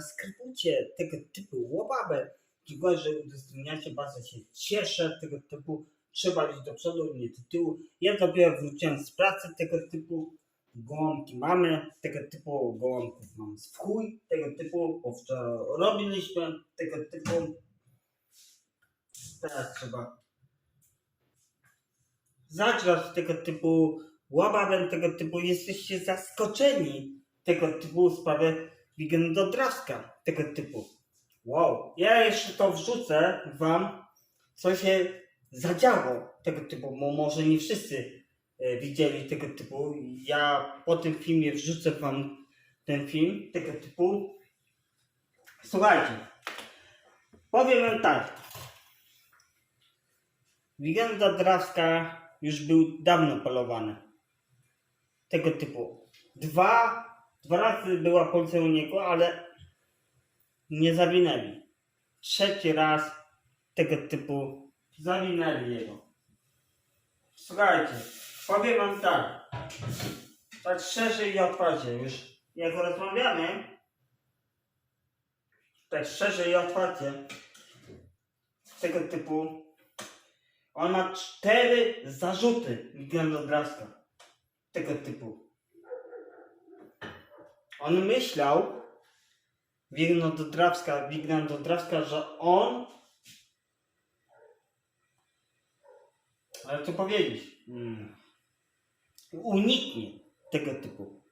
zaskrybujcie tego typu łobabę. Dziękuję, że udostępniacie, bardzo się cieszę tego typu. Trzeba iść do przodu, nie do tyłu. Ja dopiero wróciłem z pracy tego typu. Gołąbki mamy, tego typu gołąbków mamy w chuj, tego typu, bo wczoraj robiliśmy tego typu. Teraz trzeba zagrać tego typu łabawem tego typu. Jesteście zaskoczeni tego typu sprawy Wigendodrawska tego typu. Wow, ja jeszcze to wrzucę wam, co się zadziało tego typu, bo może nie wszyscy e, widzieli tego typu. Ja po tym filmie wrzucę wam ten film tego typu. Słuchajcie, powiem wam tak. Wigenda Drawska już był dawno polowany. Tego typu. Dwa, dwa razy była policja u niego, ale nie zawinęli. Trzeci raz tego typu zawinęli jego. Słuchajcie, powiem wam tak. Tak szczerze i otwarcie już. Jak rozmawiamy, tak szczerze i otwarcie tego typu on ma cztery zarzuty względem. Tego typu. On myślał, Wigno do Drawska, Wignan do Drawska, że on ale co powiedzieć? Hmm. Uniknie tego typu.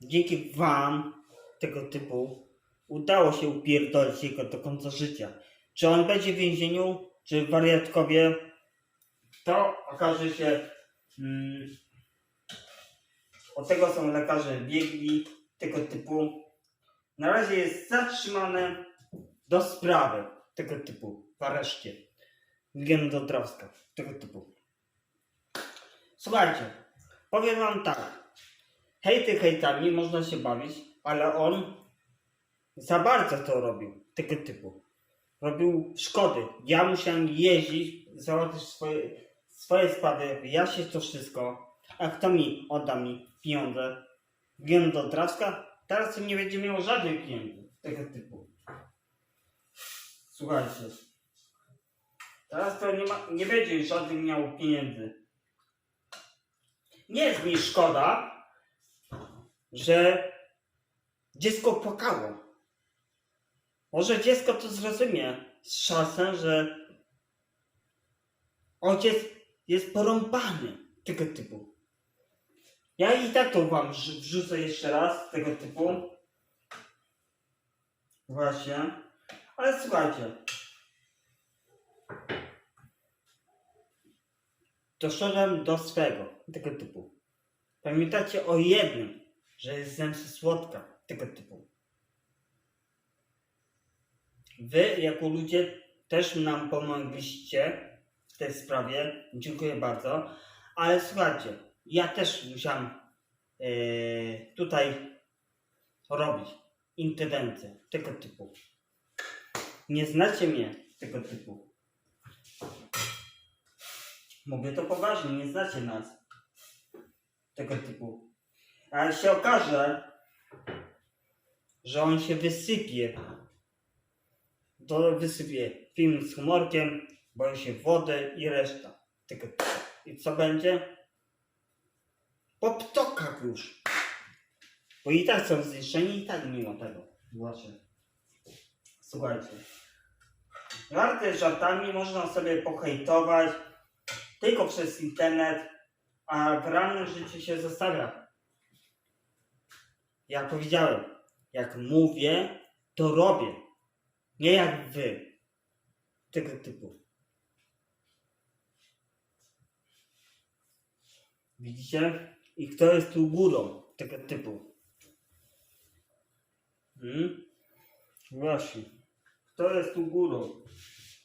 Dzięki wam tego typu udało się upierdolić jego do końca życia. Czy on będzie w więzieniu, czy wariatkowie, to okaże się. Mm, od tego są lekarze biegli tego typu. Na razie jest zatrzymany do sprawy tego typu w areszcie. Gendodrawska tego typu. Słuchajcie, powiem wam tak. Hejty hejtami można się bawić, ale on za bardzo to robił tego typu robił szkody. Ja musiałem jeździć, załatwić swoje, swoje sprawy, wyjaśnić to wszystko. A kto mi odda mi pieniądze? Wiem do Drawska? Teraz nie będzie miał żadnych pieniędzy tego typu. Słuchajcie. Teraz to nie, ma, nie będzie żadnych miał pieniędzy. Nie jest mi szkoda, że dziecko płakało. Może dziecko to zrozumie z czasem, że ojciec jest porąbany tego typu. Ja i tak to wam wrzu- wrzucę jeszcze raz tego typu. Właśnie. Ale słuchajcie. Doszedłem do swego tego typu. Pamiętacie o jednym, że jest zemsta słodka tego typu. Wy, jako ludzie, też nam pomogliście w tej sprawie. Dziękuję bardzo. Ale słuchajcie, ja też musiałem e, tutaj robić interwencje tego typu. Nie znacie mnie tego typu. Mówię to poważnie, nie znacie nas tego typu. Ale się okaże, że on się wysypie to wysypie film z humorkiem, boję się wody i reszta. Tego typu. I co będzie? Po ptokach już. Bo i tak są zniszczeni i tak mimo tego. Właśnie. Słuchajcie. Żarty żartami można sobie pohejtować tylko przez internet, a w realnym życiu się zostawia. Jak powiedziałem, jak mówię, to robię. Nie jak wy. Tego typu. Widzicie? I kto jest tu górą tego typu? Hmm? Właśnie. Kto jest tu górą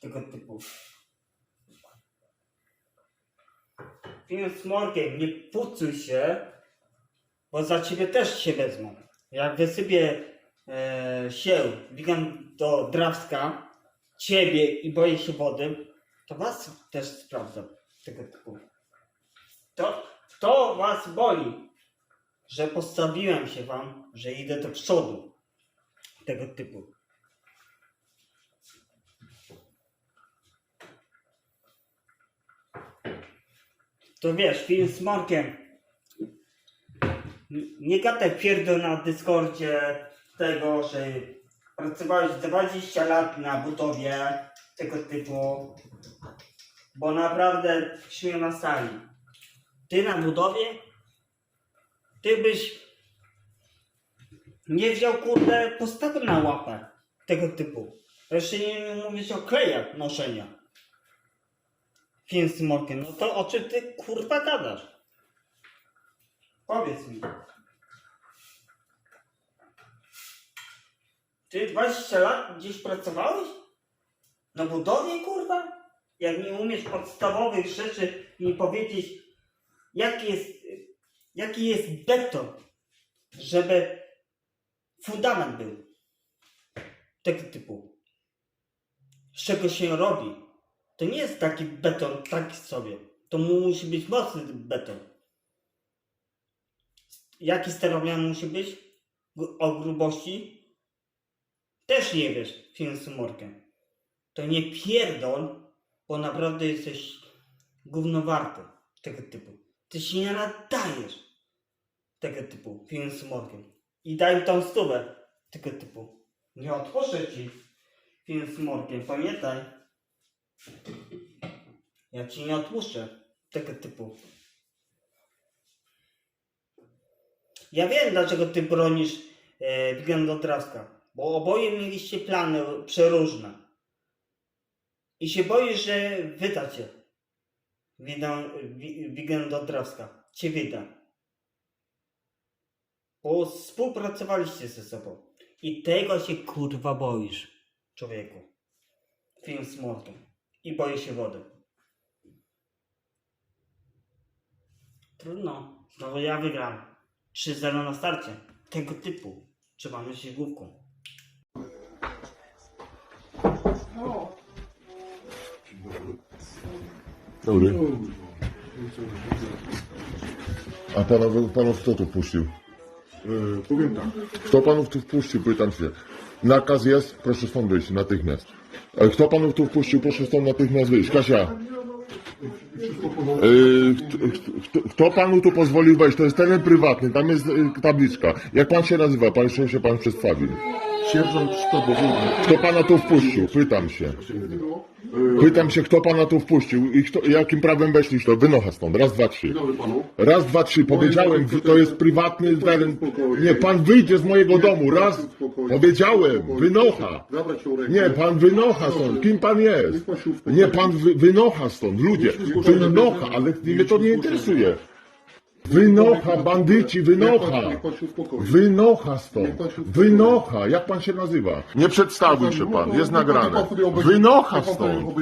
tego typu? Film z Morkiem, nie pucuj się, bo za ciebie też się wezmą. Jak wysypię e, się, wigam do Drawska, ciebie i boję się wody, to was też sprawdzam tego typu. To, to was boli, że postawiłem się wam, że idę do przodu. tego typu. To wiesz, film z Markiem. Nie gadaj pierdol na Discordzie tego, że pracowałeś 20 lat na budowie tego typu. Bo naprawdę śmieję na sali. Ty na budowie? Ty byś nie wziął kurde postawy na łapę tego typu. Jeszcze nie mówić o klejach noszenia. Z Morkiem, no to o czym ty kurwa gadasz? Powiedz mi. Ty 20 lat gdzieś pracowałeś? Na budowie kurwa? Jak nie umiesz podstawowych rzeczy mi powiedzieć, jaki jest, jaki jest beton, żeby fundament był tego typu. Z czego się robi? To nie jest taki beton taki sobie. To mu musi być mocny beton. Jaki sterowian musi być? O grubości? Też nie wiesz, film z humorkiem. To nie pierdol, bo naprawdę jesteś gównowarty tego typu. Ty się nie nadajesz tego typu, film z humorkiem. I daj tą stówę tego typu. Nie otworzę ci film z humorkiem, pamiętaj. Ja ci nie odpuszczę tego typu. Ja wiem, dlaczego ty bronisz e, Wigandodrawska. Bo oboje mieliście plany przeróżne. I się boisz, że wyda cię. Wigandodrawska. Cię wyda. Bo współpracowaliście ze sobą. I tego się kurwa boisz, człowieku. Film z mordą. I boję się wody. Trudno. Znowu ja wygram. 3-0 na starcie. Tego typu. Trzeba myśleć główką. Dobry. A panów, panów kto tu wpuścił? E, powiem tak, Kto panów tu wpuścił? Pytam się. Nakaz jest? Proszę stąd wyjść natychmiast. E, Kto panów tu wpuścił? Proszę stąd natychmiast wyjść. Kasia. Yy, kto, kto, kto panu tu pozwolił wejść? To jest teren prywatny, tam jest y, tabliczka. Jak pan się nazywa? Pan jeszcze się pan przedstawił. Sierżant sztabowy. Kto pana tu wpuścił? Pytam się. Pytam się, kto pana tu wpuścił i kto, jakim prawem weszliś to? Wynocha stąd. Raz, dwa, trzy. Raz, dwa, trzy. Powiedziałem, to jest prywatny teren. Nie, pan wyjdzie z mojego domu. Raz. Powiedziałem. Wynocha. Nie, pan wynocha stąd. Kim pan jest? Nie, pan wy, wynocha stąd. Ludzie. Wynocha, ale mnie to nie interesuje. Wynocha, bandyci, wynocha. Niech pan się uspokoi. Wynocha stąd. Wynocha. Jak pan się nazywa? Nie przedstawił się pan. Jest nagrane. Wynocha stąd.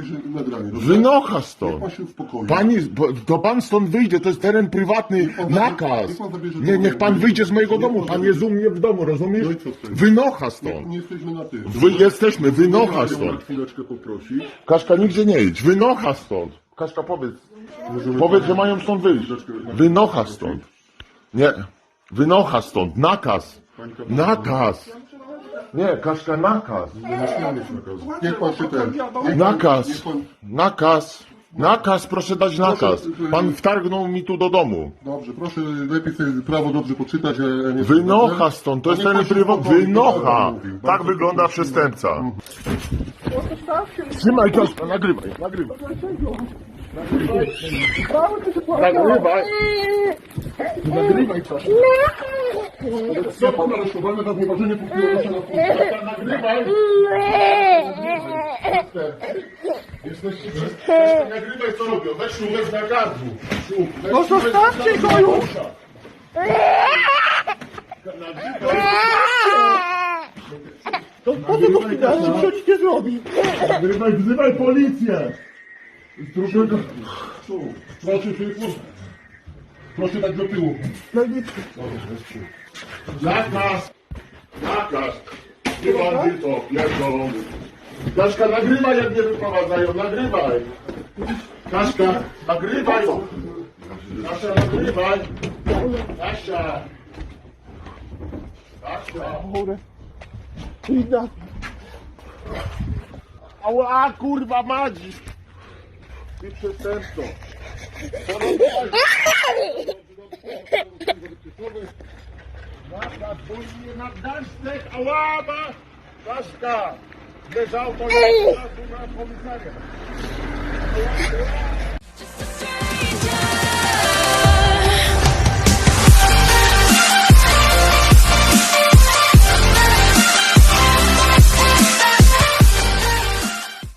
Wynocha Niech stąd. pan się uspokoi. Pani, bo- to pan stąd wyjdzie, to jest teren prywatny, pan- nakaz. niech pan zabierze Nie, niech pan wyjdzie z mojego domu, pan jest u mnie w domu, rozumiesz? No i co z tego? Wynocha Nie, stąd. nie jesteśmy na tym. Wy jesteśmy, wynocha stąd. chwileczkę poprosić. Kaszka nigdzie nie idź, wynocha stąd. Kaszka powiedz, powiedz, że mają stąd wyjść. Wynocha stąd. Nie, wynocha stąd, nakaz. Nakaz. Nie, Kaszka, nakaz. Niech pan pan- Nakaz. Nakaz. Nakaz, proszę dać nakaz. Pan wtargnął mi tu do domu. Dobrze, proszę lepiej sobie prawo dobrze poczytać, a nie... Wynocha stąd, to jest ten się prywat. uspokoi, Wynocha. Tak wygląda przestępca. Trzymaj Kaszka, nagrywaj, nagrywaj. Nagrywaj. Nagrywaj Kaszka. Co pan aresztowany za znieważenie na służbę? Nagrywaj. Jesteś Kaszka, nagrywaj co robią. Weź szumę z nakazu. No zostawcie go już. Nagrywaj, wzywaj policję. Proszę, proszę się... Proszę tak do tyłu. Nakaz! Nakaz! Ty bandyto, pierdolony. Kaszka, nagrywaj jak mnie wyprowadzają, nagrywaj! Kaszka, nagrywaj! Kasia, nagrywaj! Kasia! Kasia! I na... Ała, kurwa, madzi! Ty przestępco! Na podwójnie na dasztek, ała, ma! Daszka! Leżał to na komisariat.